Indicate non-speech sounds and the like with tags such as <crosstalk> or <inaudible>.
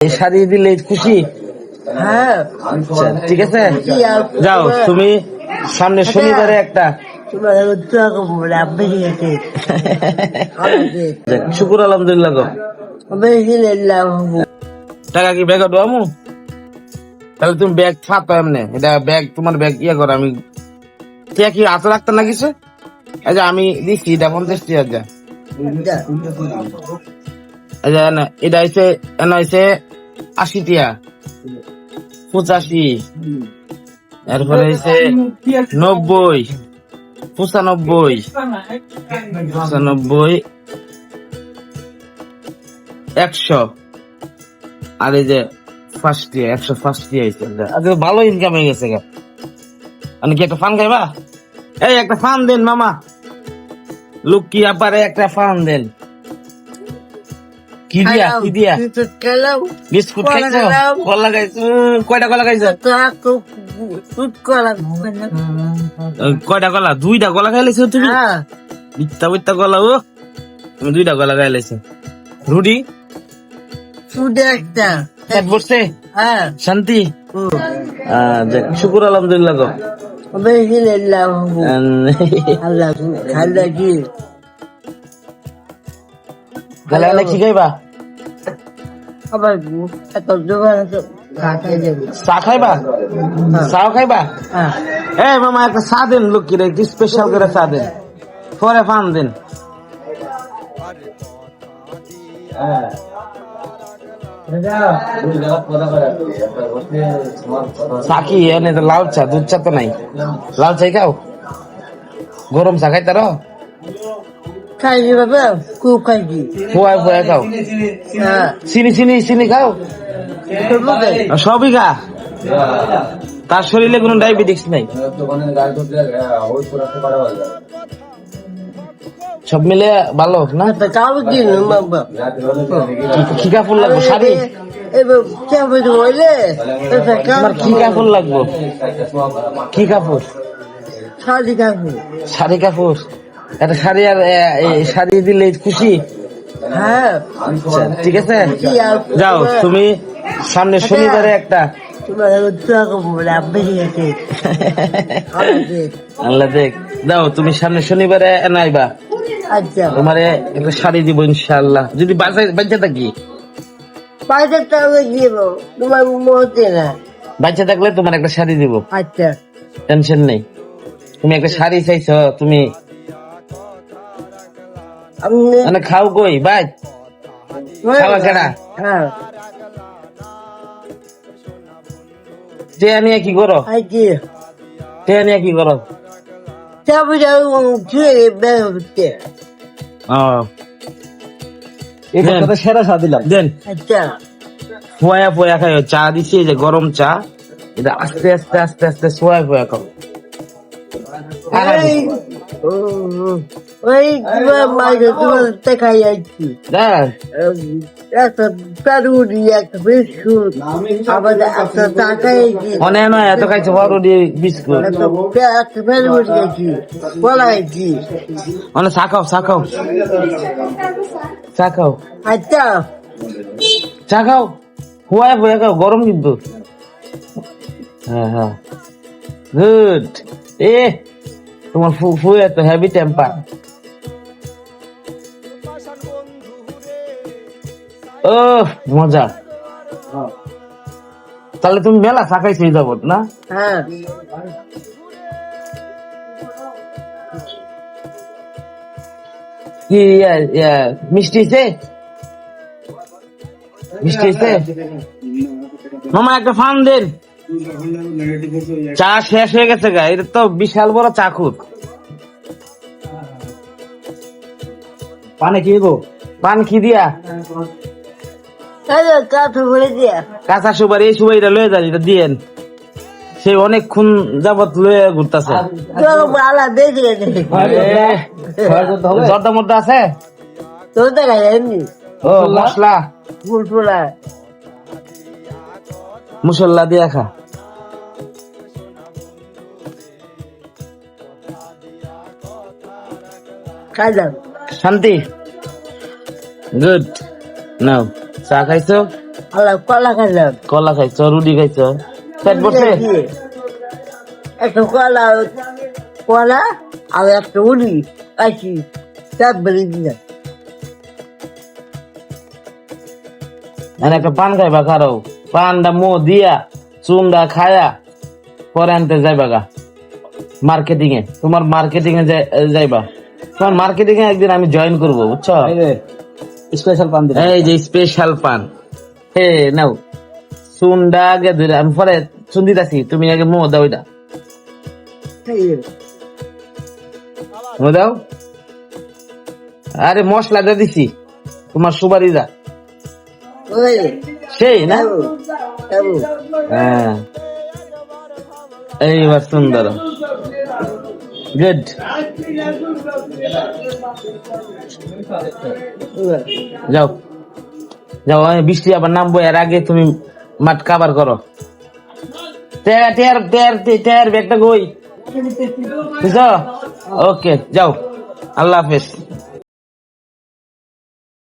শাড়ি দিলে খুশি? হ্যাঁ। আচ্ছা ঠিক আছে। যাও তুমি সামনে শনিবারে একটা শুকুর আলহামদুলিল্লাহ টাকা কি ব্যাগ আমু তাহলে তুমি ব্যাগ ফাতো এমনি। এটা ব্যাগ তোমার ব্যাগ ইয়ে করো আমি টিয়া কি হাতে রাখতে না কিছু আচ্ছা আমি দিচ্ছি এটা পঞ্চাশ টিয়া যা। আচ্ছা এটা হইছে এনে হইছে আশি টিয়া। পঁচাশি। এরপরে হইছে নব্বই। পঁচানব্বই। পঁচানব্বই। একশো। আর এই যে ফার্স্ট ইয়ার একশো ফার্স্ট ইয়ার হয়েছে আজকে ভালো ইনকাম হয়ে গেছে আমি কি একটা ফান খাইবা? এই একটা ফান দেন, মামা। লুকি আপারে একটা ফান দেন। কি দিয়া কি দিয়া? খেলাম বিস্কুট খাইছো? খেলাম। কলা খাইছো? কয়টা কলা খাইছো? কয়টা কলা? দুইটা কলা খাই লাইছো তুমি? হ্যাঁ। মিথ্যা মিথ্যা কলা ও। তুমি দুইটা কলা খাই লাইছো রুটি? শুধু একটা। পেট বসছে হ্যাঁ। শান্তি? শুকুর আলহামদুলিল্লাহ গো। গেলাম আল্লাহ খাল্লা কি তাহলে অনেক শিখাইবা আবার এত দোকান আছে চা খাইবা? চাও খাইবা? হ্যাঁ। এই মামা একটা চা দেন লক্ষ্মী রে একটু স্পেশাল করে চা দেন। পরে ফান দেন। চা কি এনে লাল চা দুধ চা তো নাই। লাল চাই খাও। গরম চা খাই তার খাই যাবে খুব খাই কি ফুয়ায় ফুয়ায় খাও। হ্যাঁ চিনি চিনি চিনি খাও? সবই খা। তার শরীরে কোনো ডায়াবেটিস নাই। সব মিলে ভালো না? কি বাবা? কাপড় লাগবে? শাড়ি? কি কাপড় লাগবে? কি কাপড়? শাড়ি কাপড়। শাড়ি কাপড়? একটা শাড়ি আর এই শাড়ি দিলে খুশি? হ্যাঁ। আচ্ছা, ঠিক আছে? যাও তুমি সামনে শনিবারে একটা <laughs> আল্লাহ দেখ। যাও তুমি সামনে শনিবারে নাইবা আচ্ছা। তোমারে একটা শাড়ি দিব ইনশাআল্লাহ। যদি বাঁচা বাচ্চা থাকি? পাঁচটা টাকা দিব তোমার মতে না। বাচ্চা থাকলে তোমার একটা শাড়ি দিব। আচ্ছা। টেনশন নেই। তুমি একটা শাড়ি চাইছো তুমি মানে খাও কই? বাই। খাওয়া কেডা? হ্যাঁ। টেয়া নিয়ে কি করো? টেয়া নিয়ে কি করো? চাবু যাব ছুঁয়ে বের হচ্ছে এই কথাটা সেরা চা দিলাম। দেন। আচ্ছা। ফোয়া ফোয়া খাই চা দিছি যে গরম চা। এটা আস্তে আস্তে আস্তে আস্তে সোয়া ফোয়া খাও ওই দেখাই যাচ্ছি হ্যাঁ একটা পেরুরি একটা বিস্কুট। আবার একটা টাকা মনে নয় এত খাইছে বড়ি বিস্কুট। একটা পেরুরি গেছি বলা গেছি মানে চা খাও চা খাও। চা খাও। আচ্ছা। চা খাও। ফোয়া ফোয়া খাও গরম কিন্তু। হ্যাঁ হ্যাঁ। গুড। এ তোমার ফু ফুয়ে তো হেভি টেম্পার ও মজা। তাহলে তুমি মেলা খাইছো এই না? হ্যাঁ। কি মিষ্টি হয়েছে মিষ্টি হয়েছে মামা একটা ফান দেন। চা শেষ হয়ে গেছে গা এটা তো বিশাল বড় চাকুর পানে কি গো? পান কি দিয়া? কাঁচা সুপারি এই সুপারিটা লয়ে যান এটা দিয়েন। সে অনেকক্ষণ যাবত লয়ে ঘুরতেছে। জর্দা মধ্যে আছে? ও মশলা। মুসল্লা দিয়া খা। খাইলাম শান্তি। গুড নাও চা খাইছো? আল্লাহ কলা খাইলাম কলা খাইছ রুটি খাইছ? পেট বসে একটা কলা কলা আর একটা উড়ি খাইছি। চাপ বেড়ে দিলাম আর একটা পান খাইবা খারো। পানটা মো দিয়া চুনটা খায়া পরে আনতে যাইবা গা। মার্কেটিং এ তোমার মার্কেটিং এ যাইবা। তোমার মার্কেটিং এ একদিন আমি জয়েন করব বুঝছ? স্পেশাল পান এই যে স্পেশাল পান। হে নাও। চুনটা আগে ধরে আমি পরে চুন দিতাছি তুমি আগে মো দাও ওইটা মো দাও। আরে মশলা দিয়ে দিছি তোমার সুপারি দা। ওই। সেই না? হ্যাঁ। এইবার সুন্দর। গুড যাও। যাও, আমি বৃষ্টি আবার নামবো, এর আগে তুমি মাঠ কাবার করো। টেয়ার টেয়ার টেয়ার টেয়ার ব্যাগটা কই? বুঝছ? ওকে যাও। আল্লাহ হাফেজ।